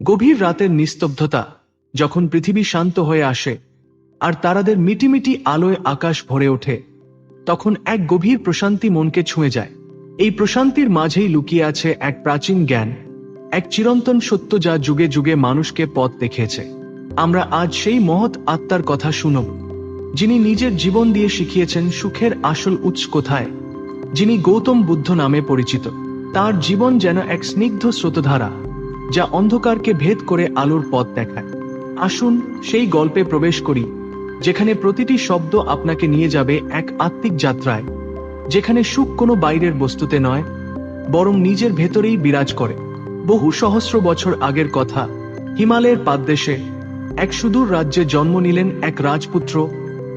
গভীর রাতের নিস্তব্ধতা যখন পৃথিবী শান্ত হয়ে আসে আর তারাদের মিটিমিটি আলোয় আকাশ ভরে ওঠে, তখন এক গভীর প্রশান্তি মনকে ছুঁয়ে যায়। এই প্রশান্তির মাঝেই লুকিয়ে আছে এক প্রাচীন জ্ঞান, এক চিরন্তন সত্য যা যুগে যুগে মানুষকে পথ দেখিয়েছে। আমরা আজ সেই মহৎ আত্মার কথা শুনব, যিনি নিজের জীবন দিয়ে শিখিয়েছেন সুখের আসল উৎস কোথায়, যিনি গৌতম বুদ্ধ নামে পরিচিত। তার জীবন যেন এক স্নিগ্ধ স্রোতধারা যা অন্ধকারকে ভেদ করে আলোর পথ দেখায়। আসুন সেই গল্পে প্রবেশ করি, যেখানে প্রতিটি শব্দ আপনাকে নিয়ে যাবে এক আত্মিক যাত্রায়, যেখানে সুখ কোনো বাইরের বস্তুতে নয়, বরং নিজের ভেতরেই বিরাজ করে। বহু সহস্র বছর আগের কথা, হিমালয়ের পাদদেশে এক সুদূর রাজ্যে জন্ম নিলেন এক রাজপুত্র,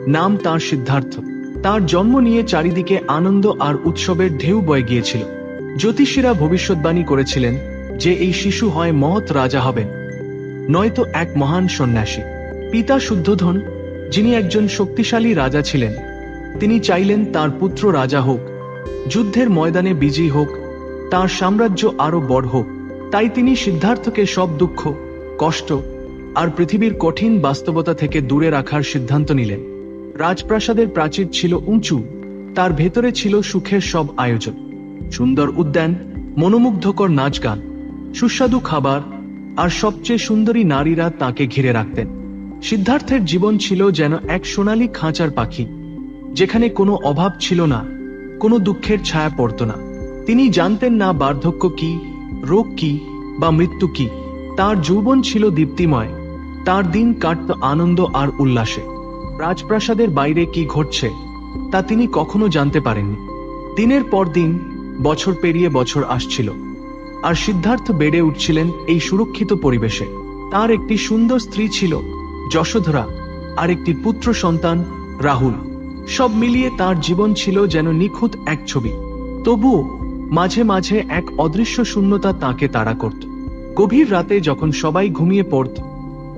নাম তার সিদ্ধার্থ। তার জন্ম নিয়ে চারিদিকে আনন্দ আর উৎসবের ঢেউ বয়ে গিয়েছিল। জ্যোতিষীরা ভবিষ্যৎবাণী করেছিলেন যে এই শিশু হয় মহৎ রাজা হবেন। নয়তো এক মহান সন্ন্যাসী। পিতা শুদ্ধধন, যিনি একজন শক্তিশালী রাজা ছিলেন। তিনি চাইলেন তার পুত্র রাজা হোক, যুদ্ধের ময়দানে বিজয়ী হোক, তার সাম্রাজ্য আরও বড় হোক। তাই তিনি সিদ্ধার্থকে সব দুঃখ, কষ্ট আর পৃথিবীর কঠিন বাস্তবতা থেকে দূরে রাখার সিদ্ধান্ত নিলেন। রাজপ্রাসাদের প্রাচীর ছিল উঁচু, তার ভেতরে ছিল সুখের সব আয়োজন। সুন্দর উদ্যান, মনোমুগ্ধকর নাচ গান সুস্বাদু খাবার আর সবচেয়ে সুন্দরী নারীরা তাকে ঘিরে রাখতেন। সিদ্ধার্থের জীবন ছিল যেন এক সোনালী খাঁচার পাখি, যেখানে কোনো অভাব ছিল না, কোনো দুঃখের ছায়া পড়ত না। তিনি জানতেন না বার্ধক্য কি, রোগ কি বা মৃত্যু কি। তার যৌবন ছিল দীপ্তিময়, তার দিন কাটত আনন্দ আর উল্লাসে। রাজপ্রাসাদের বাইরে কি ঘটছে, তা তিনি কখনো জানতে পারেননি। দিনের পর দিন, বছর পেরিয়ে বছর আসছিল। আর সিদ্ধার্থ বেড়ে উঠছিলেন এই সুরক্ষিত পরিবেশে। তার একটি সুন্দর স্ত্রী ছিল, যশোধরা, আর একটি পুত্র সন্তান, রাহুল। সব মিলিয়ে তার জীবন ছিল যেন নিখুঁত এক ছবি। তবুও মাঝে মাঝে এক অদৃশ্য শূন্যতা তাকে তাড়া করত। গভীর রাতে যখন সবাই ঘুমিয়ে পড়ত,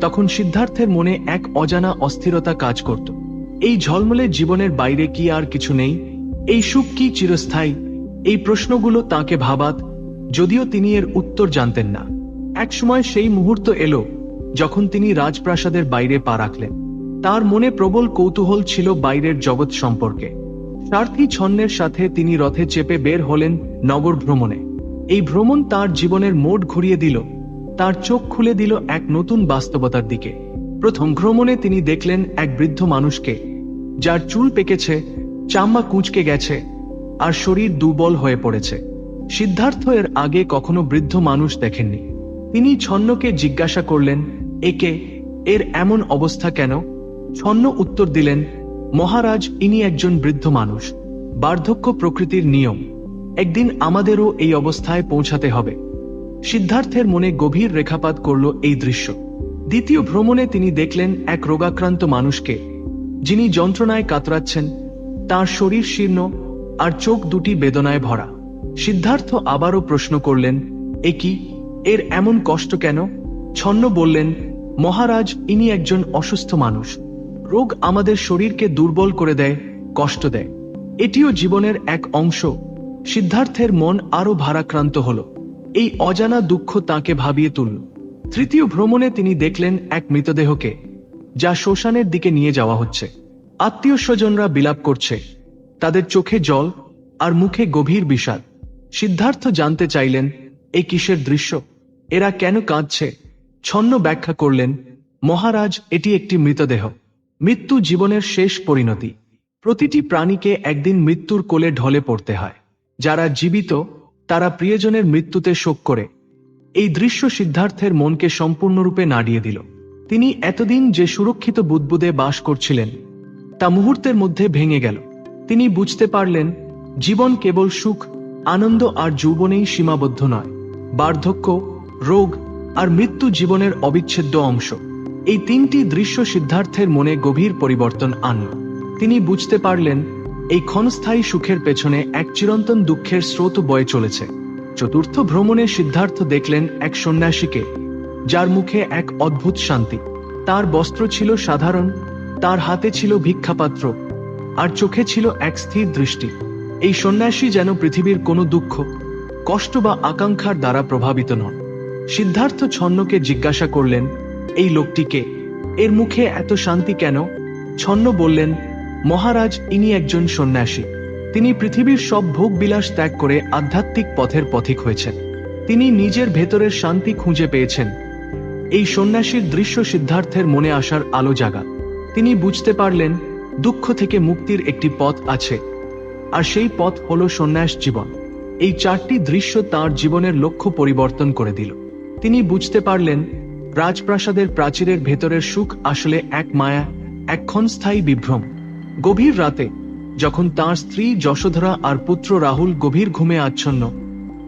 তখন সিদ্ধার্থের মনে এক অজানা অস্থিরতা কাজ করত। এই ঝলমলে জীবনের বাইরে কি আর কিছু নেই? এই সুখ কি চিরস্থায়ী? এই প্রশ্নগুলো তাকে ভাবাত যদিও তিনি এর উত্তর জানতেন না। একসময় সেই মুহূর্ত এলো যখন তিনি রাজপ্রাসাদের বাইরে পা রাখলেন। তার মনে প্রবল কৌতূহল ছিল বাইরের জগৎ সম্পর্কে। স্বার্থী ছন্নের সাথে তিনি রথে চেপে বের হলেন নগর ভ্রমণে। এই ভ্রমণ তার জীবনের মোড় ঘুরিয়ে দিল, তার চোখ খুলে দিল এক নতুন বাস্তবতার দিকে। প্রথম ভ্রমণে তিনি দেখলেন এক বৃদ্ধ মানুষকে, যার চুল পেকেছে চাম্মা কুঁচকে গেছে, আর শরীর দুর্বল হয়ে পড়েছে। সিদ্ধার্থ এর আগে কখনো বৃদ্ধ মানুষ দেখেননি। তিনি ছন্নকে জিজ্ঞাসা করলেন, একে, এর এমন অবস্থা কেন? ছন্ন উত্তর দিলেন, মহারাজ, ইনি একজন বৃদ্ধ মানুষ। বার্ধক্য প্রকৃতির নিয়ম। একদিন আমাদেরও এই অবস্থায় পৌঁছাতে হবে। সিদ্ধার্থের মনে গভীর রেখাপাত করল এই দৃশ্য। দ্বিতীয় ভ্রমণে তিনি দেখলেন এক রোগাক্রান্ত মানুষকে, যিনি যন্ত্রণায় কাতরাচ্ছেন, তার শরীর শীর্ণ আর চোখ দুটি বেদনায় ভরা। সিদ্ধার্থ আবারও প্রশ্ন করলেন, এ কি? এর এমন কষ্ট কেন? ছন্ন বললেন, মহারাজ, ইনি একজন অসুস্থ মানুষ। রোগ আমাদের শরীরকে দুর্বল করে দেয়, কষ্ট দেয়। এটিও জীবনের এক অংশ। সিদ্ধার্থের মন আরও ভারাক্রান্ত হল। এই অজানা দুঃখ তাকে ভাবিয়ে তুলল। তৃতীয় ভ্রমণে তিনি দেখলেন এক মৃতদেহকে, যা শ্মশানের দিকে নিয়ে যাওয়া হচ্ছে। আত্মীয় স্বজনরা বিলাপ করছে। তাদের চোখে জল আর মুখে গভীর বিষাদ। সিদ্ধার্থ জানতে চাইলেন এই কিসের দৃশ্য? এরা কেন কাঁদছে? ছন্ন ব্যাখ্যা করলেন, মহারাজ, এটি একটি মৃতদেহ। মৃত্যু জীবনের শেষ পরিণতি। প্রতিটি প্রাণীকে একদিন মৃত্যুর কোলে ঢলে পড়তে হয়। যারা জীবিত, তারা প্রিয়জনের মৃত্যুতে শোক করে। এই দৃশ্য সিদ্ধার্থের মনকে সম্পূর্ণরূপে নাড়িয়ে দিল। তিনি এতদিন যে সুরক্ষিত বুদবুদে বাস করছিলেন, তা মুহূর্তের মধ্যে ভেঙে গেল। তিনি বুঝতে পারলেন, জীবন কেবল সুখ আনন্দ আর যৌবনেই সীমাবদ্ধ নয়। বার্ধক্য, রোগ আর মৃত্যু জীবনের অবিচ্ছেদ্য অংশ। এই তিনটি দৃশ্য সিদ্ধার্থের মনে গভীর পরিবর্তন আনল। তিনি বুঝতে পারলেন, এই ক্ষণস্থায়ী সুখের পেছনে এক চিরন্তন দুঃখের স্রোত বয়ে চলেছে। চতুর্থ ভ্রমণে সিদ্ধার্থ দেখলেন এক সন্ন্যাসীকে, যার মুখে এক অদ্ভুত শান্তি। তার বস্ত্র ছিল সাধারণ, তার হাতে ছিল ভিক্ষাপাত্র, আর চোখে ছিল এক স্থির দৃষ্টি। এই সন্ন্যাসী যেন পৃথিবীর কোনো দুঃখ, কষ্ট বা আকাঙ্ক্ষার দ্বারা প্রভাবিত নন। সিদ্ধার্থ ছন্নকে জিজ্ঞাসা করলেন, এই লোকটিকে এর মুখে এত শান্তি কেন? ছন্ন বললেন, মহারাজ, ইনি একজন সন্ন্যাসী। তিনি পৃথিবীর সব ভোগ বিলাস ত্যাগ করে আধ্যাত্মিক পথের পথিক হয়েছেন। তিনি নিজের ভেতরের শান্তি খুঁজে পেয়েছেন। এই সন্ন্যাসীর দৃশ্য সিদ্ধার্থের মনে আসার আলো জাগা তিনি বুঝতে পারলেন, দুঃখ থেকে মুক্তির একটি পথ আছে। আর সেই পথ হল সন্ন্যাস জীবন। এই চারটি দৃশ্য তার জীবনের লক্ষ্য পরিবর্তন করে দিল। তিনি বুঝতে পারলেন, রাজপ্রাসাদের প্রাচীরের ভেতরের সুখ আসলে এক মায়া, এক ক্ষণস্থায়ী বিভ্রম। গভীর রাতে, যখন তার স্ত্রী যশোধরা আর পুত্র রাহুল গভীর ঘুমে আচ্ছন্ন,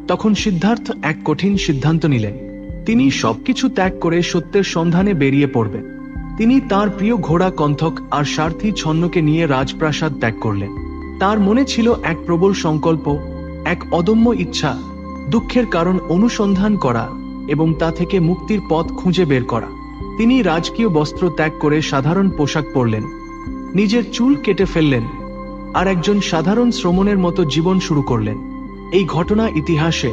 তখন সিদ্ধার্থ এক কঠিন সিদ্ধান্ত নিলেন। তিনি সবকিছু ত্যাগ করে সত্যের সন্ধানে বেরিয়ে পড়বেন। তিনি তার প্রিয় ঘোড়া কন্থক আর সারথী ছন্নকে নিয়ে রাজপ্রাসাদ ত্যাগ করলেন। তার মনে ছিল এক প্রবল সংকল্প, এক অদম্য ইচ্ছা, দুঃখের কারণ অনুসন্ধান করা এবং তা থেকে মুক্তির পথ খুঁজে বের করা। তিনি রাজকীয় বস্ত্র ত্যাগ করে সাধারণ পোশাক পরলেন, নিজের চুল কেটে ফেললেন আর একজন সাধারণ শ্রমণের মতো জীবন শুরু করলেন। এই ঘটনা ইতিহাসে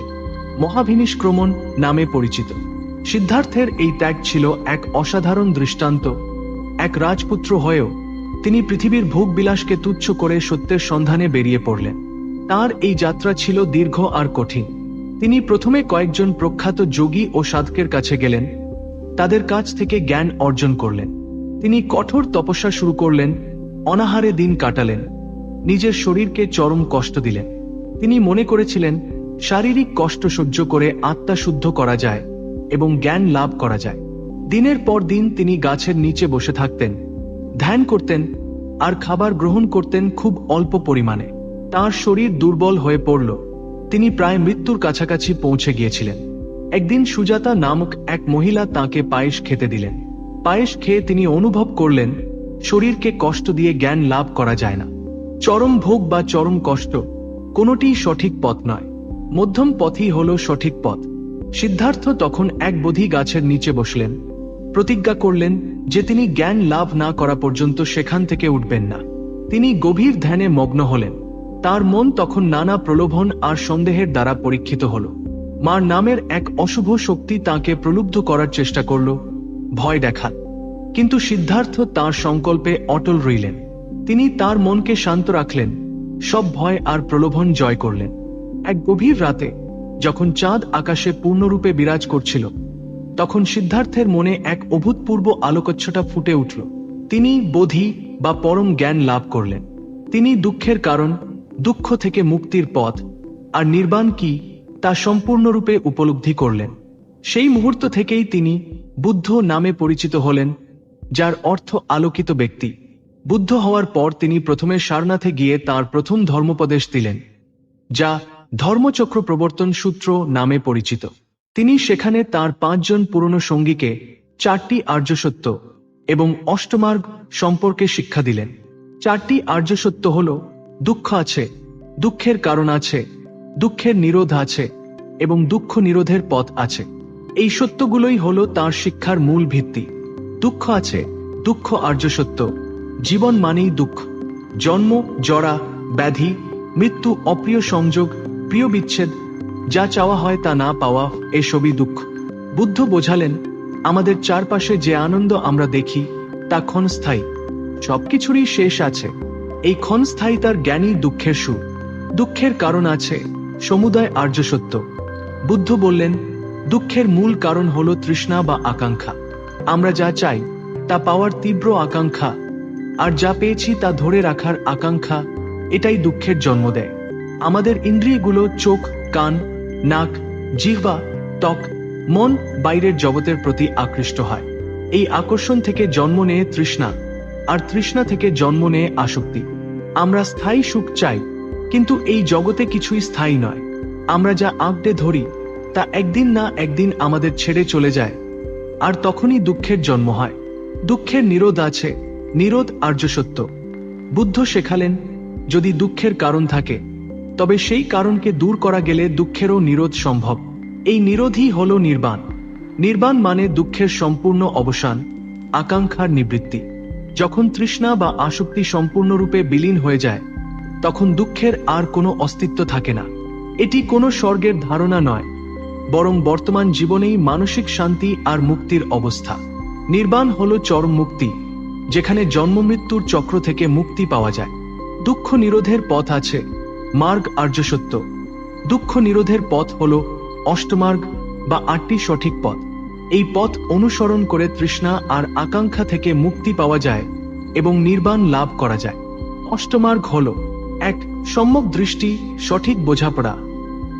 মহাভিনিষ্ক্রমণ নামে পরিচিত। সিদ্ধার্থের এই ত্যাগ ছিল এক অসাধারণ দৃষ্টান্ত, এক রাজপুত্র হয়েও তিনি পৃথিবীর ভোগ বিলাসকে তুচ্ছ করে সত্যের সন্ধানে বেরিয়ে পড়লেন। তার এই যাত্রা ছিল দীর্ঘ আর কঠিন। তিনি প্রথমে কয়েকজন প্রখ্যাত যোগী ও সাধকের কাছে গেলেন। তাদের কাছ থেকে জ্ঞান অর্জন করলেন। তিনি কঠোর তপস্যা শুরু করলেন, অনাহারে দিন কাটালেন, নিজের শরীরকে চরম কষ্ট দিলেন। তিনি মনে করেছিলেন, শারীরিক কষ্ট সহ্য করে আত্মা শুদ্ধ করা যায় এবং জ্ঞান লাভ করা যায়। দিনের পর দিন তিনি গাছের নিচে বসে থাকতেন। ধ্যান করতেন আর খাবার গ্রহণ করতেন খুব অল্প পরিমাণে। তার শরীর দুর্বল হয়ে পড়ল। তিনি প্রায় মৃত্যুর কাছাকাছি পৌঁছে গিয়েছিলেন। একদিন সুজাতা নামক এক মহিলা তাকে পায়েস খেতে দিলেন। পায়েস খেয়ে তিনি অনুভব করলেন, শরীরকে কষ্ট দিয়ে জ্ঞান লাভ করা যায় না। চরম ভোগ বা চরম কষ্ট কোনোটিই সঠিক পথ নয়। মধ্যম পথই হল সঠিক পথ। সিদ্ধার্থ তখন এক বোধি গাছের নিচে বসলেন। প্রতিজ্ঞা করলেন যে তিনি জ্ঞান লাভ না করা পর্যন্ত সেখান থেকে উঠবেন না। তিনি গভীর ধ্যানে মগ্ন হলেন। তার মন তখন নানা প্রলোভন আর সন্দেহের দ্বারা পরীক্ষিত হল। মার নামের এক অশুভ শক্তি তাকে প্রলুব্ধ করার চেষ্টা করল, ভয় দেখাত। কিন্তু সিদ্ধার্থ তার সংকল্পে অটল রইলেন। তিনি তার মনকে শান্ত রাখলেন, সব ভয় আর প্রলোভন জয় করলেন। এক গভীর রাতে, যখন চাঁদ আকাশে পূর্ণরূপে বিরাজ করছিল তখন সিদ্ধার্থের মনে এক অভূতপূর্ব আলোকচ্ছটা ফুটে উঠল। তিনি বোধি বা পরম জ্ঞান লাভ করলেন। তিনি দুঃখের কারণ, দুঃখ থেকে মুক্তির পথ আর নির্বাণ কি তা সম্পূর্ণরূপে উপলব্ধি করলেন। সেই মুহূর্ত থেকেই তিনি বুদ্ধ নামে পরিচিত হলেন, যার অর্থ আলোকিত ব্যক্তি। বুদ্ধ হওয়ার পর তিনি প্রথমে সারনাথে গিয়ে তার প্রথম ধর্মোপদেশ দিলেন, যা ধর্মচক্র প্রবর্তন সূত্র নামে পরিচিত। তিনি সেখানে তার পাঁচজন পুরনো সঙ্গীকে চারটি আর্যসত্য এবং অষ্টমার্গ সম্পর্কে শিক্ষা দিলেন। চারটি আর্যসত্য হল, দুঃখ আছে, দুঃখের কারণ আছে, দুঃখের নিরোধ আছে এবং দুঃখ নিরোধের পথ আছে। এই সত্যগুলোই হল তার শিক্ষার মূল ভিত্তি। দুঃখ আছে, দুঃখ আর্যসত্য। জীবন মানেই দুঃখ। জন্ম, জরা, ব্যাধি, মৃত্যু, অপ্রিয় সংযোগ, প্রিয় বিচ্ছেদ যা চাওয়া হয় তা না পাওয়া এসবই দুঃখ। বুদ্ধ বোঝালেন, আমাদের চারপাশে যে আনন্দ আমরা দেখি, তা ক্ষণস্থায়ী সবকিছুরই শেষ আছে। এই ক্ষণস্থায়িতার জ্ঞানী দুঃখের সুর। দুঃখের কারণ আছে সমুদায় আর্য সত্য। বুদ্ধ বললেন, দুঃখের মূল কারণ হল তৃষ্ণা বা আকাঙ্ক্ষা। আমরা যা চাই, তা পাওয়ার তীব্র আকাঙ্ক্ষা। আর যা পেয়েছি তা ধরে রাখার আকাঙ্ক্ষা, এটাই দুঃখের জন্ম দেয়। আমাদের ইন্দ্রিয়গুলো চোখ, কান নাক, জিহ্বা, ত্বক, মন বাইরের জগতের প্রতি আকৃষ্ট হয়। এই আকর্ষণ থেকে জন্ম নেয় তৃষ্ণা, আর তৃষ্ণা থেকে জন্ম নেয় আসক্তি। আমরা স্থায়ী সুখ চাই, কিন্তু এই জগতে কিছুই স্থায়ী নয়। আমরা যা আঁকড়ে ধরি, তা একদিন না একদিন আমাদের ছেড়ে চলে যায়। আর তখনই দুঃখের জন্ম হয়। দুঃখের নিরোধ আছে, নিরোধ আর্য সত্য বুদ্ধ শেখালেন, যদি দুঃখের কারণ থাকে তবে সেই কারণকে দূর করা গেলে দুঃখেরও নিরোধ সম্ভব। এই নিরোধই হল নির্বাণ। নির্বাণ মানে দুঃখের সম্পূর্ণ অবসান, আকাঙ্ক্ষার নিবৃত্তি। যখন তৃষ্ণা বা আসক্তি সম্পূর্ণরূপে বিলীন হয়ে যায়, তখন দুঃখের আর কোনো অস্তিত্ব থাকে না। এটি কোনো স্বর্গের ধারণা নয়, বরং বর্তমান জীবনেই মানসিক শান্তি আর মুক্তির অবস্থা। নির্বাণ হল চরম মুক্তি, যেখানে জন্মমৃত্যুর চক্র থেকে মুক্তি পাওয়া যায়। দুঃখ নিরোধের পথ আছে মার্গ আর্যসত্য দুঃখ নিরোধের পথ হল অষ্টমার্গ বা আটটি সঠিক পথ। এই পথ অনুসরণ করে তৃষ্ণা আর আকাঙ্ক্ষা থেকে মুক্তি পাওয়া যায় এবং নির্বাণ লাভ করা যায়। অষ্টমার্গ হল এক সম্যক দৃষ্টি, সঠিক বোঝাপড়া,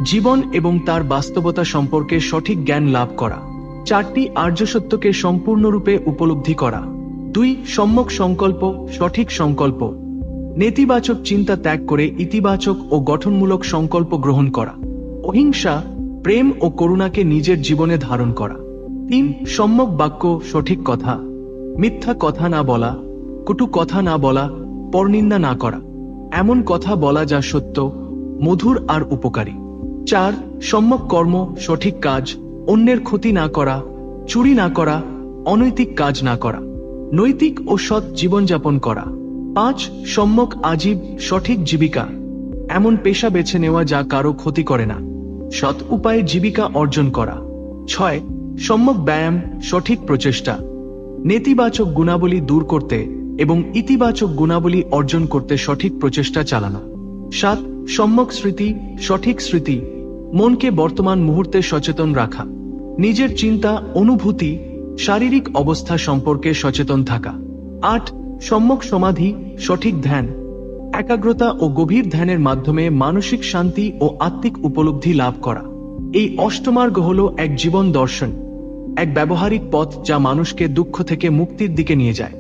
জীবন এবং তার বাস্তবতা সম্পর্কে সঠিক জ্ঞান লাভ করা। চারটি আর্য সত্যকে সম্পূর্ণরূপে উপলব্ধি করা। দুই সম্যক সংকল্প, সঠিক সংকল্প। নেতিবাচক চিন্তা ত্যাগ করে ইতিবাচক ও গঠনমূলক সংকল্প গ্রহণ করা। অহিংসা, প্রেম ও করুণাকে নিজের জীবনে ধারণ করা। তিন, সম্যক বাক্য, সঠিক কথা। মিথ্যা কথা না বলা, কটু কথা না বলা, পরনিন্দা না করা। এমন কথা বলা যা সত্য, মধুর আর উপকারী। চার, সম্যক কর্ম, সঠিক কাজ, অন্যের ক্ষতি না করা, চুরি না করা, অনৈতিক কাজ না করা। নৈতিক ও সৎ জীবনযাপন করা। পাঁচ, সম্যক আজীব, সঠিক জীবিকা। এমন পেশা বেছে নেওয়া যা কারও ক্ষতি করে না। সৎ উপায়ে জীবিকা অর্জন করা। ছয়, সম্যক ব্যায়াম, সঠিক প্রচেষ্টা। নেতিবাচক গুণাবলী দূর করতে এবং ইতিবাচক গুণাবলী অর্জন করতে সঠিক প্রচেষ্টা চালানো। সাত, সম্যক স্মৃতি, সঠিক স্মৃতি। মনকে বর্তমান মুহূর্তে সচেতন রাখা। নিজের চিন্তা, অনুভূতি, শারীরিক অবস্থা সম্পর্কে সচেতন থাকা। আট সম্যক সমাধি, সঠিক ধ্যান, একাগ্রতা ও গভীর ধ্যানের মাধ্যমে মানসিক শান্তি ও আত্মিক উপলব্ধি লাভ করা। এই অষ্টমার্গ হল এক জীবন দর্শন, এক ব্যবহারিক পথ যা মানুষকে দুঃখ থেকে মুক্তির দিকে নিয়ে যায়।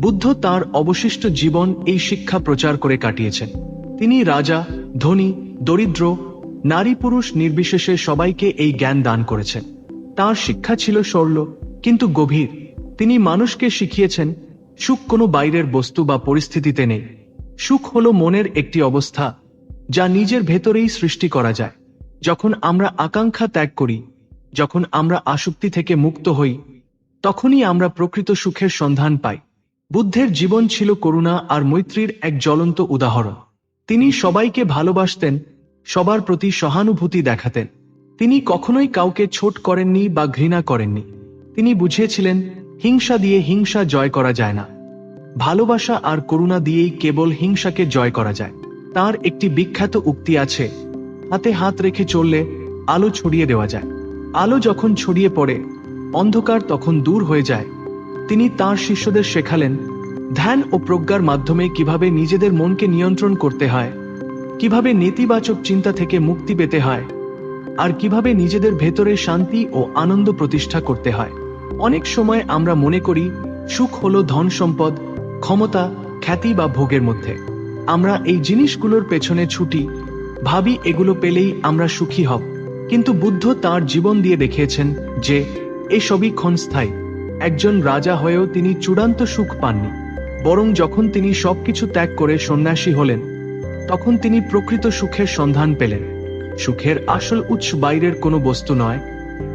বুদ্ধ তার অবশিষ্ট জীবন এই শিক্ষা প্রচার করে কাটিয়েছেন। তিনি রাজা, ধনী, দরিদ্র, নারী পুরুষ নির্বিশেষে সবাইকে এই জ্ঞান দান করেছেন। তার শিক্ষা ছিল সরল, কিন্তু গভীর। তিনি মানুষকে শিখিয়েছেন সুখ কোনো বাইরের বস্তু বা পরিস্থিতিতে নেই। সুখ হলো মনের একটি অবস্থা, যা নিজের ভেতরেই সৃষ্টি করা যায়। যখন আমরা আকাঙ্ক্ষা ত্যাগ করি, যখন আমরা আসক্তি থেকে মুক্ত হই, তখনই আমরা প্রকৃত সুখের সন্ধান পাই। বুদ্ধের জীবন ছিল করুণা আর মৈত্রীর এক জ্বলন্ত উদাহরণ। তিনি সবাইকে ভালোবাসতেন, সবার প্রতি সহানুভূতি দেখাতেন। তিনি কখনোই কাউকে ছোট করেননি বা ঘৃণা করেননি। তিনি বুঝিয়েছিলেন হিংসা দিয়ে হিংসা জয় করা যায় না। ভালোবাসা আর করুণা দিয়েই কেবল হিংসাকে জয় করা যায়। তার একটি বিখ্যাত উক্তি আছে, হাতে হাত রেখে চললে আলো ছড়িয়ে দেওয়া যায়। আলো যখন ছড়িয়ে পড়ে, অন্ধকার তখন দূর হয়ে যায়। তিনি তার শিষ্যদের শেখালেন, ধ্যান ও প্রজ্ঞার মাধ্যমে কীভাবে নিজেদের মনকে নিয়ন্ত্রণ করতে হয়, কীভাবে নেতিবাচক চিন্তা থেকে মুক্তি পেতে হয়, আর কীভাবে নিজেদের ভেতরে শান্তি ও আনন্দ প্রতিষ্ঠা করতে হয়। অনেক সময় আমরা মনে করি, সুখ হলো ধন সম্পদ, ক্ষমতা, খ্যাতি বা ভোগের মধ্যে। আমরা এই জিনিসগুলোর পেছনে ছুটি, ভাবি এগুলো পেলেই আমরা সুখী হব। কিন্তু বুদ্ধ তার জীবন দিয়ে দেখিয়েছেন যে, এসবই ক্ষণস্থায়ী একজন রাজা হয়েও তিনি চূড়ান্ত সুখ পাননি। বরং যখন তিনি সবকিছু ত্যাগ করে সন্ন্যাসী হলেন, তখন তিনি প্রকৃত সুখের সন্ধান পেলেন। সুখের আসল উৎস বাইরের কোনো বস্তু নয়।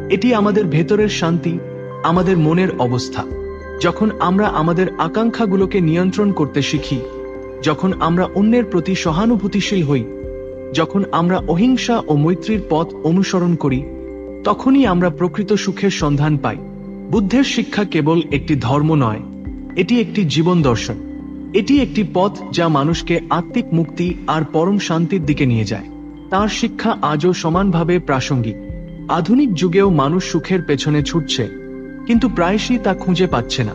এটি আমাদের ভেতরের শান্তি আমাদের মনের অবস্থা। যখন আমরা আমাদের আকাঙ্ক্ষাগুলোকে নিয়ন্ত্রণ করতে শিখি, যখন আমরা অন্যের প্রতি সহানুভূতিশীল হই, যখন আমরা অহিংসা ও মৈত্রীর পথ অনুসরণ করি, তখনই আমরা প্রকৃত সুখের সন্ধান পাই। বুদ্ধের শিক্ষা কেবল একটি ধর্ম নয়, এটি একটি জীবন দর্শন। এটি একটি পথ যা মানুষকে আত্মিক মুক্তি আর পরম শান্তির দিকে নিয়ে যায়। তার শিক্ষা আজও সমানভাবে প্রাসঙ্গিক। আধুনিক যুগেও মানুষ সুখের পেছনে ছুটছে। কিন্তু প্রায়শই তা খুঁজে পাচ্ছে না,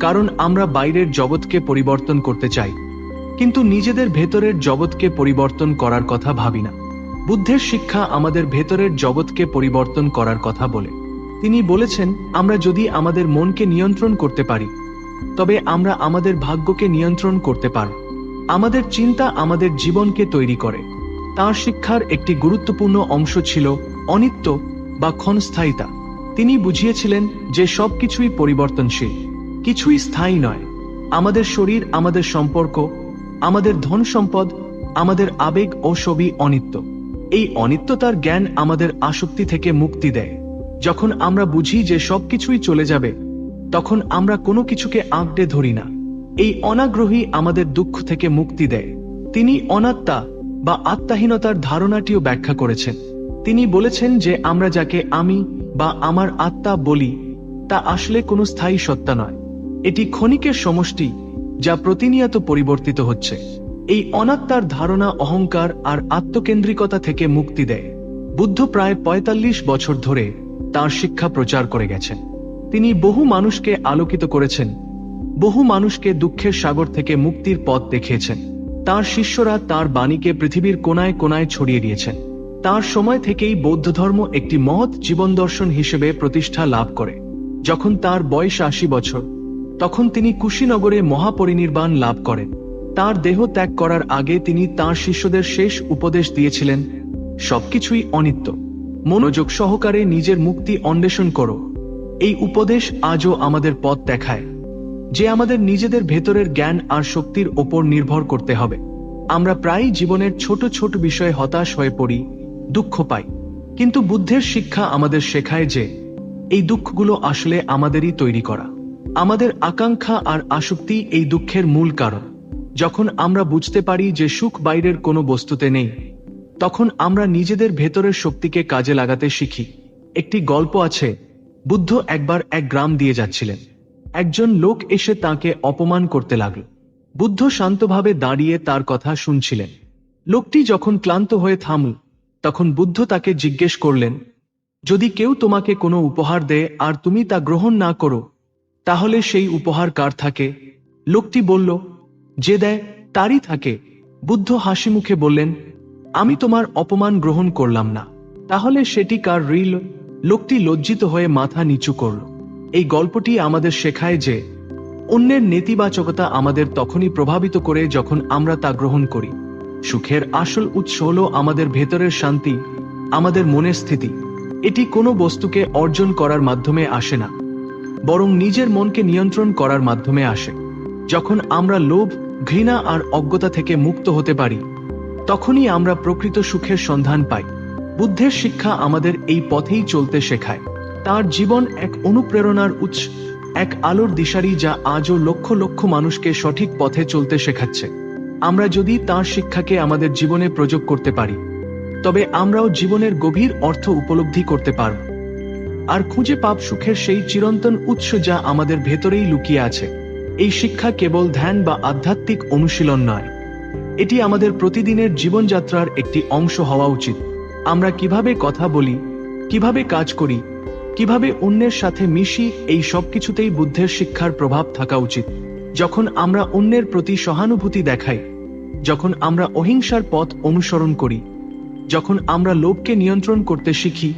কারণ আমরা বাইরের জগৎকে পরিবর্তন করতে চাই। কিন্তু নিজেদের ভেতরের জগৎকে পরিবর্তন করার কথা ভাবি না। বুদ্ধের শিক্ষা আমাদের ভেতরের জগৎকে পরিবর্তন করার কথা বলে। তিনি বলেছেন, আমরা যদি আমাদের মনকে নিয়ন্ত্রণ করতে পারি, তবে আমরা আমাদের ভাগ্যকে নিয়ন্ত্রণ করতে পারব। আমাদের চিন্তা আমাদের জীবনকে তৈরি করে। তার শিক্ষার একটি গুরুত্বপূর্ণ অংশ ছিল অনিত্য বা ক্ষণস্থায়িতা। তিনি বুঝিয়েছিলেন যে সবকিছুই পরিবর্তনশীল, কিছুই স্থায়ী নয়। আমাদের শরীর, আমাদের সম্পর্ক, আমাদের ধন সম্পদ, আমাদের আবেগ ও সবই অনিত্য। এই অনিত্যতার জ্ঞান আমাদের আসক্তি থেকে মুক্তি দেয়। যখন আমরা বুঝি যে সবকিছুই চলে যাবে, তখন আমরা কোনো কিছুকে আঁকড়ে ধরি না। এই অনাগ্রহী আমাদের দুঃখ থেকে মুক্তি দেয়। তিনি অনাত্মা বা আত্মাহীনতার ধারণাটিও ব্যাখ্যা করেছেন। তিনি বলেছেন যে আমরা যাকে আমি বা আমার আত্মা বলি, তা আসলে কোনো স্থায়ী সত্তা নয়। এটি ক্ষণিকের সমষ্টি যা প্রতিনিয়ত পরিবর্তিত হচ্ছে। এই অনাত্মার ধারণা অহংকার আর আত্মকেন্দ্রিকতা থেকে মুক্তি দেয়। বুদ্ধ প্রায় ৪৫ বছর ধরে তার শিক্ষা প্রচার করে গেছেন। তিনি বহু মানুষকে আলোকিত করেছেন, বহু মানুষকে দুঃখের সাগর থেকে মুক্তির পথ দেখিয়েছেন। তার শিষ্যরা তার বাণীকে পৃথিবীর কোনায় কোনায় ছড়িয়ে দিয়েছেন। তার সময় থেকেই বৌদ্ধ ধর্ম একটি মহৎ জীবন দর্শন হিসেবে প্রতিষ্ঠা লাভ করে। যখন তার বয়স আশি বছর, তখন তিনি কুশীনগরে মহাপরিনির্বাণ লাভ করেন। তার দেহ ত্যাগ করার আগে তিনি তার শিষ্যদের শেষ উপদেশ দিয়েছিলেন, সবকিছুই অনিত্য। মনোযোগ সহকারে নিজের মুক্তি অন্বেষণ করো। এই উপদেশ আজও আমাদের পথ দেখায়, যে আমাদের নিজেদের ভেতরের জ্ঞান আর শক্তির ওপর নির্ভর করতে হবে। আমরা প্রায়ই জীবনের ছোট ছোট বিষয়ে হতাশ হয়ে পড়ি দুঃখ পাই। কিন্তু বুদ্ধের শিক্ষা আমাদের শেখায় যে, এই দুঃখগুলো আসলে আমাদেরই তৈরি করা। আমাদের আকাঙ্ক্ষা আর আসক্তি এই দুঃখের মূল কারণ। যখন আমরা বুঝতে পারি যে সুখ বাইরের কোনো বস্তুতে নেই, তখন আমরা নিজেদের ভেতরের শক্তিকে কাজে লাগাতে শিখি। একটি গল্প আছে, বুদ্ধ একবার এক গ্রাম দিয়ে যাচ্ছিলেন। একজন লোক এসে তাকে অপমান করতে লাগল। বুদ্ধ শান্তভাবে দাঁড়িয়ে তার কথা শুনছিলেন। লোকটি যখন ক্লান্ত হয়ে থামল তখন বুদ্ধ তাকে জিজ্ঞেস করলেন, যদি কেউ তোমাকে কোনো উপহার দেয় আর তুমি তা গ্রহণ না করো, তাহলে সেই উপহার কার থাকে? লোকটি বলল, যে দেয়, তারই থাকে। বুদ্ধ হাসি মুখে বললেন, আমি তোমার অপমান গ্রহণ করলাম না, তাহলে সেটি কার রিল? লোকটি লজ্জিত হয়ে মাথা নিচু করল। এই গল্পটি আমাদের শেখায় যে, অন্যের নেতিবাচকতা আমাদের তখনই প্রভাবিত করে যখন আমরা তা গ্রহণ করি। সুখের আসল উৎস হল আমাদের ভেতরের শান্তি, আমাদের মনের স্থিতি। এটি কোনো বস্তুকে অর্জন করার মাধ্যমে আসে না, বরং নিজের মনকে নিয়ন্ত্রণ করার মাধ্যমে আসে। যখন আমরা লোভ, ঘৃণা আর অজ্ঞতা থেকে মুক্ত হতে পারি, তখনই আমরা প্রকৃত সুখের সন্ধান পাই। বুদ্ধের শিক্ষা আমাদের এই পথেই চলতে শেখায়। তার জীবন এক অনুপ্রেরণার উৎস, এক আলোর দিশারি যা আজও লক্ষ লক্ষ মানুষকে সঠিক পথে চলতে শেখাচ্ছে। আমরা যদি তার শিক্ষাকে আমাদের জীবনে প্রয়োগ করতে পারি, তবে আমরাও জীবনের গভীর অর্থ উপলব্ধি করতে পারব। আর খুঁজে পাপ সুখের সেই চিরন্তন উৎস যা আমাদের ভেতরেই লুকিয়ে আছে। এই শিক্ষা কেবল ধ্যান বা আধ্যাত্মিক অনুশীলন নয়। এটি আমাদের প্রতিদিনের জীবনযাত্রার একটি অংশ হওয়া উচিত। আমরা কীভাবে কথা বলি, কীভাবে কাজ করি, কীভাবে অন্যের সাথে মিশি, এই সবকিছুতেই বুদ্ধের শিক্ষার প্রভাব থাকা উচিত। যখন আমরা অন্যের প্রতি সহানুভূতি দেখাই, যখন আমরা অহিংসার পথ অনুসরণ করি, যখন আমরা লোভকে নিয়ন্ত্রণ করতে শিখি,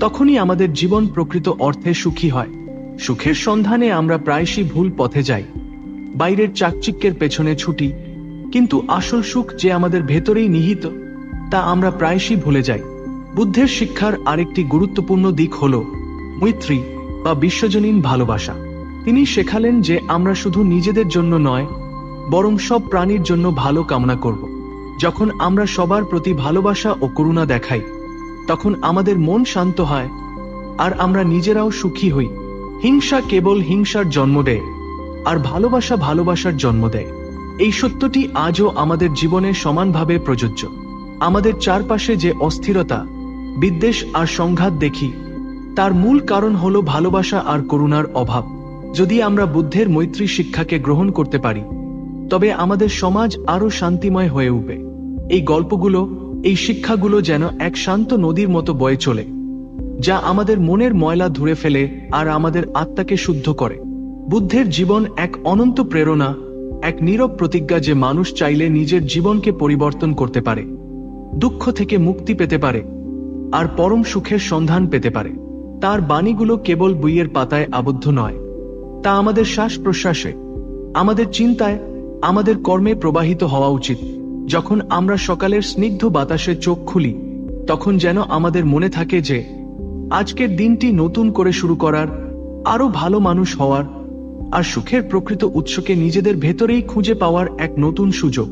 তখনই আমাদের জীবন প্রকৃত অর্থে সুখী হয়। সুখের সন্ধানে আমরা প্রায়শই ভুল পথে যাই, বাইরের চাকচিক্যের পেছনে ছুটি, কিন্তু আসল সুখ যে আমাদের ভেতরেই নিহিত, তা আমরা প্রায়শই ভুলে যাই। বুদ্ধের শিক্ষার আরেকটি গুরুত্বপূর্ণ দিক হল, মৈত্রী বা বিশ্বজনীন ভালোবাসা। তিনি শেখালেন যে আমরা শুধু নিজেদের জন্য নয়, বরং সব প্রাণীর জন্য ভালো কামনা করব। যখন আমরা সবার প্রতি ভালোবাসা ও করুণা দেখাই, তখন আমাদের মন শান্ত হয় আর আমরা নিজেরাও সুখী হই। হিংসা কেবল হিংসার জন্ম দেয় আর ভালোবাসা ভালোবাসার জন্ম দেয়। এই সত্যটি আজও আমাদের জীবনে সমানভাবে প্রযোজ্য। আমাদের চারপাশে যে অস্থিরতা, বিদ্বেষ আর সংঘাত দেখি, তার মূল কারণ হল ভালোবাসা আর করুণার অভাব। যদি আমরা বুদ্ধের মৈত্রী শিক্ষাকে গ্রহণ করতে পারি, তবে আমাদের সমাজ আরও শান্তিময় হয়ে উঠবে। এই গল্পগুলো, এই শিক্ষাগুলো যেন এক শান্ত নদীর মতো বয়ে চলে, যা আমাদের মনের ময়লা ধুয়ে ফেলে আর আমাদের আত্মাকে শুদ্ধ করে। বুদ্ধের জীবন এক অনন্ত প্রেরণা, এক নীরব প্রতিজ্ঞা যে মানুষ চাইলে নিজের জীবনকে পরিবর্তন করতে পারে, দুঃখ থেকে মুক্তি পেতে পারে, আর পরম সুখের সন্ধান পেতে পারে। তার বাণীগুলো কেবল বইয়ের পাতায় আবদ্ধ নয়। তা আমাদের শ্বাস প্রশ্বাসে আমাদের চিন্তায়, আমাদের কর্মে প্রবাহিত হওয়া উচিত। যখন আমরা সকালের স্নিগ্ধ বাতাসে চোখ খুলি, তখন যেন আমাদের মনে থাকে যে, আজকের দিনটি নতুন করে শুরু করার আরও ভালো মানুষ হওয়ার, আর সুখের প্রকৃত উৎসকে নিজেদের ভেতরেই খুঁজে পাওয়ার এক নতুন সুযোগ।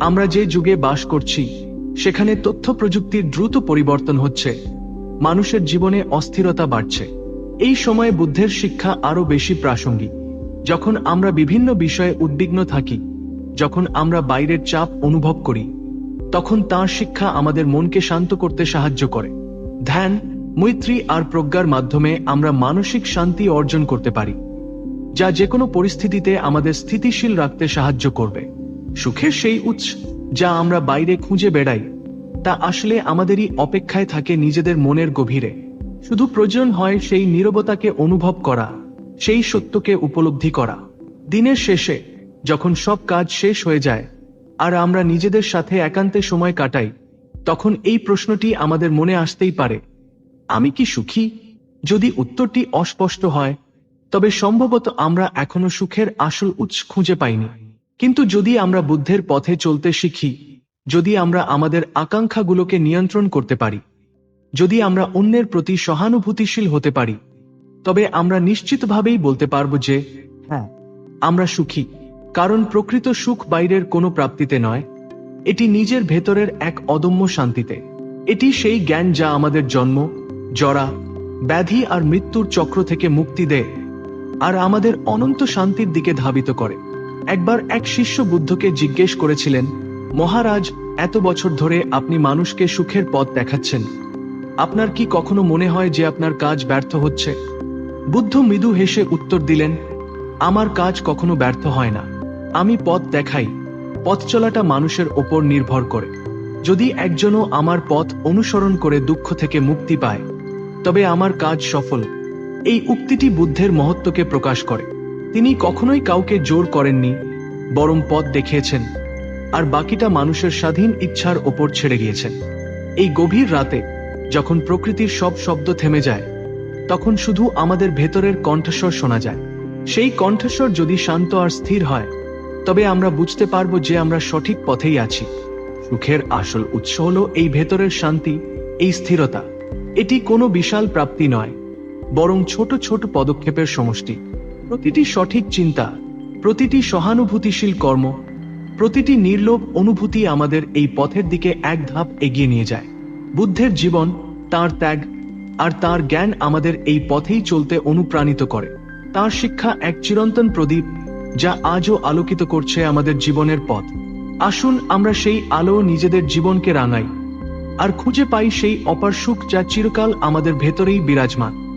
আমরা যে যুগে বাস করছি, সেখানে তথ্য প্রযুক্তির দ্রুত পরিবর্তন হচ্ছে। মানুষের জীবনে অস্থিরতা বাড়ছে। এই সময়ে বুদ্ধের শিক্ষা আরও বেশি প্রাসঙ্গিক। যখন আমরা বিভিন্ন বিষয়ে উদ্বিগ্ন থাকি, যখন আমরা বাইরের চাপ অনুভব করি, তখন তার শিক্ষা আমাদের মনকে শান্ত করতে সাহায্য করে। ধ্যান, মৈত্রী আর প্রজ্ঞার মাধ্যমে আমরা মানসিক শান্তি অর্জন করতে পারি, যা যে কোনো পরিস্থিতিতে আমাদের স্থিতিশীল রাখতে সাহায্য করবে। সুখের সেই উৎস যা আমরা বাইরে খুঁজে বেড়াই, তা আসলে আমাদেরই অপেক্ষায় থাকে নিজেদের মনের গভীরে। শুধু প্রয়োজন হয় সেই নীরবতাকে অনুভব করা, সেই সত্যকে উপলব্ধি করা। দিনের শেষে, যখন সব কাজ শেষ হয়ে যায়, আর আমরা নিজেদের সাথে একান্তে সময় কাটাই, তখন এই প্রশ্নটি আমাদের মনে আসতেই পারে, আমি কি সুখী? যদি উত্তরটি অস্পষ্ট হয়, তবে সম্ভবত আমরা এখনও সুখের আসল উৎস খুঁজে পাইনি। কিন্তু যদি আমরা বুদ্ধের পথে চলতে শিখি, যদি আমরা আমাদের আকাঙ্ক্ষাগুলোকে নিয়ন্ত্রণ করতে পারি যদি আমরা অন্যের প্রতি সহানুভূতিশীল হতে পারি, তবে আমরা নিশ্চিতভাবেই বলতে পারব যে হ্যাঁ আমরা সুখী, কারণ প্রকৃত সুখ বাইরের কোনো প্রাপ্তিতে নয়, এটি নিজের ভেতরের এক অদম্য শান্তিতে। এটি সেই জ্ঞান যা আমাদের জন্ম, জরা, ব্যাধি আর মৃত্যুর চক্র থেকে মুক্তি দেয়, আর আমাদের অনন্ত শান্তির দিকে ধাবিত করে। একবার এক শিষ্য বুদ্ধকে জিজ্ঞেস করেছিলেন, মহারাজ, এত বছর ধরে আপনি মানুষকে সুখের পথ দেখাচ্ছেন আপনার কি কখনো মনে হয় যে আপনার কাজ ব্যর্থ হচ্ছে? বুদ্ধ মৃদু হেসে উত্তর দিলেন, আমার কাজ কখনো ব্যর্থ হয় না। আমি পথ দেখাই। পথ চলাটা মানুষের ওপর নির্ভর করে। যদি একজনও আমার পথ অনুসরণ করে দুঃখ থেকে মুক্তি পায়, তবে আমার কাজ সফল। এই উক্তিটি বুদ্ধের মহত্বকে প্রকাশ করে। তিনি কখনোই কাউকে জোর করেননি, বরং পথ দেখিয়েছেন, আর বাকিটা মানুষের স্বাধীন ইচ্ছার ওপর ছেড়ে গিয়েছেন। এই গভীর রাতে যখন প্রকৃতির সব শব্দ থেমে যায়, তখন শুধু আমাদের ভেতরের কণ্ঠস্বর শোনা যায়। সেই কণ্ঠস্বর যদি শান্ত আর স্থির হয়, তবে আমরা বুঝতে পারব যে আমরা সঠিক পথেই আছি। সুখের আসল উৎস হলো এই ভেতরের শান্তি, এই স্থিরতা। এটি কোনো বিশাল প্রাপ্তি নয়, বরং ছোট ছোট পদক্ষেপের সমষ্টি। প্রতিটি সঠিক চিন্তা, প্রতিটি সহানুভূতিশীল কর্ম, প্রতিটি নির্লোভ অনুভূতি আমাদের এই পথের দিকে এক ধাপ এগিয়ে নিয়ে যায়। বুদ্ধের জীবন, তার ত্যাগ আর তার জ্ঞান আমাদের এই পথেই চলতে অনুপ্রাণিত করে। তার শিক্ষা এক চিরন্তন প্রদীপ যা আজও আলোকিত করছে আমাদের জীবনের পথ। আসুন আমরা সেই আলো নিজেদের জীবনকে রাঙাই, আর খুঁজে পাই সেই অপার সুখ যা চিরকাল আমাদের ভেতরেই বিরাজমান।